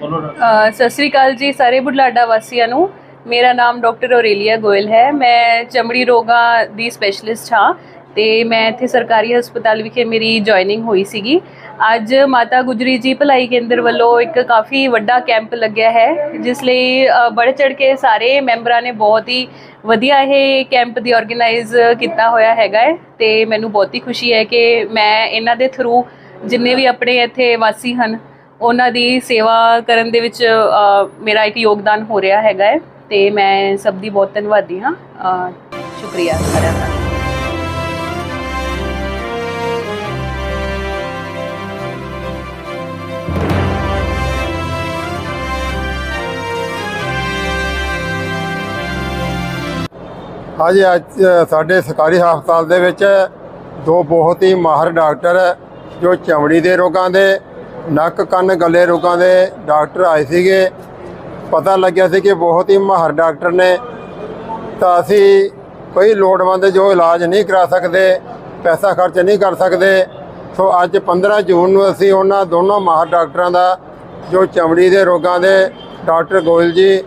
ਅ, ਸਤਿ ਸ੍ਰੀ ਅਕਾਲ ਜੀ ਸਾਰੇ ਬੁਢਲਾਡਾ ਵਾਸੀਆਂ ਨੂੰ। ਮੇਰਾ ਨਾਮ ਡਾਕਟਰ ਔਰੇਲੀਆ ਗੋਇਲ ਹੈ। ਮੈਂ ਚਮੜੀ ਰੋਗਾਂ ਦੀ ਸਪੈਸ਼ਲਿਸਟ ਹਾਂ ਤੇ ਮੈਂ ਇੱਥੇ ਸਰਕਾਰੀ ਹਸਪਤਾਲ ਵਿਖੇ ਮੇਰੀ ਜੁਆਇਨਿੰਗ ਹੋਈ ਸੀਗੀ। ਅੱਜ ਮਾਤਾ ਗੁਜਰੀ ਜੀ ਭਲਾਈ ਕੇਂਦਰ ਵੱਲੋਂ ਇੱਕ ਕਾਫੀ ਵੱਡਾ ਕੈਂਪ ਲੱਗਿਆ ਹੈ ਜਿਸ ਲਈ ਅ, ਬੜੇ ਚੜ ਕੇ ਸਾਰੇ ਮੈਂਬਰਾਂ ਨੇ ਬਹੁਤ ਹੀ ਵਧੀਆ ਇਹ ਕੈਂਪ ਦੀ ਆਰਗੇਨਾਈਜ਼ ਕੀਤਾ ਹੋਇਆ ਹੈਗਾ ਹੈ ਤੇ ਮੈਨੂੰ ਬਹੁਤ ਹੀ ਖੁਸ਼ੀ ਹੈ ਕਿ ਮੈਂ ਇਹਨਾਂ ਦੇ ਥਰੂ ਜਿੰਨੇ ਵੀ ਆਪਣੇ ਇੱਥੇ ਵਾਸੀ ਹਨ ਉਹਨਾਂ ਦੀ ਸੇਵਾ ਕਰਨ ਦੇ ਵਿੱਚ ਮੇਰਾ ਇੱਕ ਯੋਗਦਾਨ ਹੋ ਰਿਹਾ ਹੈਗਾ ਹੈ ਤੇ ਮੈਂ ਸਭ ਦੀ ਬਹੁਤ ਧੰਨਵਾਦੀ ਹਾਂ। ਸ਼ੁਕਰੀਆ ਸਾਰਿਆਂ ਦਾ। ਹਾਂਜੀ ਅੱਜ, ਸਾਡੇ ਸਰਕਾਰੀ ਹਸਪਤਾਲ ਦੇ ਵਿੱਚ ਦੋ ਬਹੁਤ ਹੀ ਮਾਹਰ ਡਾਕਟਰ ਜੋ ਚਮੜੀ ਦੇ ਰੋਗਾਂ ਦੇ ਨੱਕ ਕੰਨ ਗਲੇ ਰੋਗਾਂ ਦੇ ਡਾਕਟਰ ਆਏ ਸੀਗੇ। ਪਤਾ ਲੱਗਿਆ ਸੀ ਕਿ ਬਹੁਤ ਹੀ ਮਾਹਰ ਡਾਕਟਰ ਨੇ। ਤਾਂ ਅਸੀਂ ਕੋਈ ਲੋੜਵੰਦ ਜੋ ਇਲਾਜ ਨਹੀਂ ਕਰਾ ਸਕਦੇ, ਪੈਸਾ ਖਰਚ ਨਹੀਂ ਕਰ ਸਕਦੇ, ਸੋ ਅੱਜ 15 ਜੂਨ ਨੂੰ ਅਸੀਂ ਉਹਨਾਂ ਦੋਨੋਂ ਮਾਹਰ ਡਾਕਟਰਾਂ ਦਾ, ਜੋ ਚਮੜੀ ਦੇ ਰੋਗਾਂ ਦੇ ਡਾਕਟਰ ਗੋਇਲ ਜੀ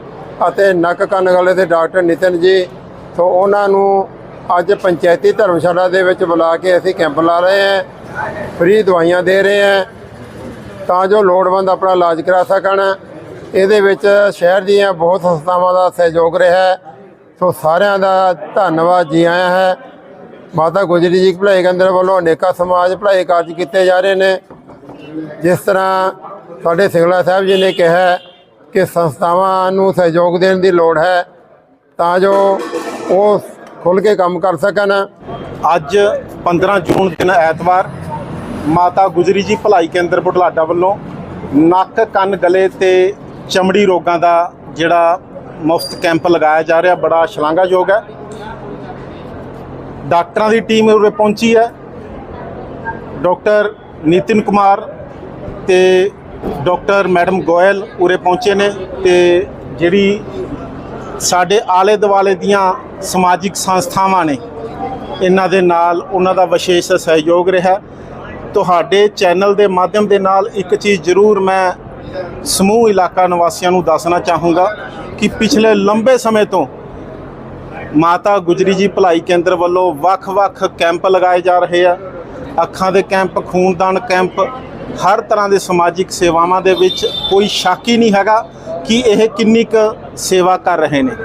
ਅਤੇ ਨੱਕ ਕੰਨ ਗਲੇ ਦੇ ਡਾਕਟਰ ਨਿਤਨ ਜੀ, ਸੋ ਉਹਨਾਂ ਨੂੰ ਅੱਜ ਪੰਚਾਇਤੀ ਧਰਮਸ਼ਾਲਾ ਦੇ ਵਿੱਚ ਬੁਲਾ ਕੇ ਅਸੀਂ ਕੈਂਪ ਲਾ ਰਹੇ ਹਾਂ। ਫ੍ਰੀ ਦਵਾਈਆਂ ਦੇ ਰਹੇ ਹਾਂ। ਤਾਂ ਜੋ ਲੋੜਵੰਦ ਆਪਣਾ ਇਲਾਜ ਕਰਾ ਸਕਣ। ਇਹਦੇ ਵਿੱਚ ਸ਼ਹਿਰ ਦੀਆਂ ਬਹੁਤ ਸੰਸਥਾਵਾਂ ਦਾ ਸਹਿਯੋਗ ਰਿਹਾ ਹੈ। ਸੋ ਸਾਰਿਆਂ ਦਾ ਧੰਨਵਾਦ ਜੀ, ਆਇਆ ਹੈ। ਮਾਤਾ ਗੁਜਰੀ ਜੀ ਭਲਾਈ ਕੇਂਦਰ ਵੱਲੋਂ ਅਨੇਕਾਂ ਸਮਾਜ ਭਲਾਈ ਕਾਰਜ ਕੀਤੇ ਜਾ ਰਹੇ ਨੇ। ਜਿਸ ਤਰ੍ਹਾਂ ਸਾਡੇ ਸਿੰਗਲਾ ਸਾਹਿਬ ਜੀ ਨੇ ਕਿਹਾ ਕਿ ਸੰਸਥਾਵਾਂ ਨੂੰ ਸਹਿਯੋਗ ਦੇਣ ਦੀ ਲੋੜ ਹੈ, ਤਾਂ ਜੋ ਉਹ ਖੁੱਲ੍ਹ ਕੇ ਕੰਮ ਕਰ ਸਕਣ। ਅੱਜ 15 ਜੂਨ ਦਿਨ ਐਤਵਾਰ ਮਾਤਾ ਗੁਜਰੀ ਜੀ ਭਲਾਈ ਕੇਂਦਰ ਬੁਢਲਾਡਾ ਵੱਲੋਂ ਨੱਕ, ਕੰਨ, ਗਲੇ ਤੇ ਚਮੜੀ ਰੋਗਾਂ ਦਾ ਜਿਹੜਾ ਮੁਫਤ ਕੈਂਪ ਲਗਾਇਆ ਜਾ ਰਿਹਾ, ਬੜਾ ਸ਼ਲਾਘਾਯੋਗ ਹੈ। ਡਾਕਟਰਾਂ ਦੀ ਟੀਮ ਉਰੇ ਪਹੁੰਚੀ ਹੈ। ਡਾਕਟਰ ਨਿਤਿਨ ਕੁਮਾਰ ਤੇ ਡਾਕਟਰ ਮੈਡਮ ਗੋਇਲ ਉਰੇ ਪਹੁੰਚੇ ਨੇ ਤੇ ਜਿਹੜੀ ਸਾਡੇ ਆਲੇ ਦੁਆਲੇ ਦੀਆਂ ਸਮਾਜਿਕ ਸੰਸਥਾਵਾਂ ਨੇ, ਇਹਨਾਂ ਦੇ ਨਾਲ ਉਹਨਾਂ ਦਾ ਵਿਸ਼ੇਸ਼ ਸਹਿਯੋਗ ਰਿਹਾ। ਤੁਹਾਡੇ ਚੈਨਲ ਦੇ ਮਾਧਿਅਮ ਦੇ ਨਾਲ ਇੱਕ ਚੀਜ਼ ਜ਼ਰੂਰ ਮੈਂ ਸਮੂਹ ਇਲਾਕਾ ਨਿਵਾਸੀਆਂ ਨੂੰ ਦੱਸਣਾ ਚਾਹੂੰਗਾ ਕਿ ਪਿਛਲੇ ਲੰਬੇ ਸਮੇਂ ਤੋਂ ਮਾਤਾ ਗੁਜਰੀ ਜੀ ਭਲਾਈ ਕੇਂਦਰ ਵੱਲੋਂ ਵੱਖ-ਵੱਖ ਕੈਂਪ ਲਗਾਏ ਜਾ ਰਹੇ ਆ। ਅੱਖਾਂ ਦੇ ਕੈਂਪ, ਖੂਨਦਾਨ ਕੈਂਪ, ਹਰ ਤਰ੍ਹਾਂ ਦੇ ਸਮਾਜਿਕ ਸੇਵਾਵਾਂ ਦੇ ਵਿੱਚ ਕੋਈ ਸ਼ੱਕ ਹੀ ਨਹੀਂ ਹੈਗਾ ਕਿ ਇਹ ਕਿੰਨੀ ਕੁ ਸੇਵਾ ਕਰ ਰਹੇ ਨੇ।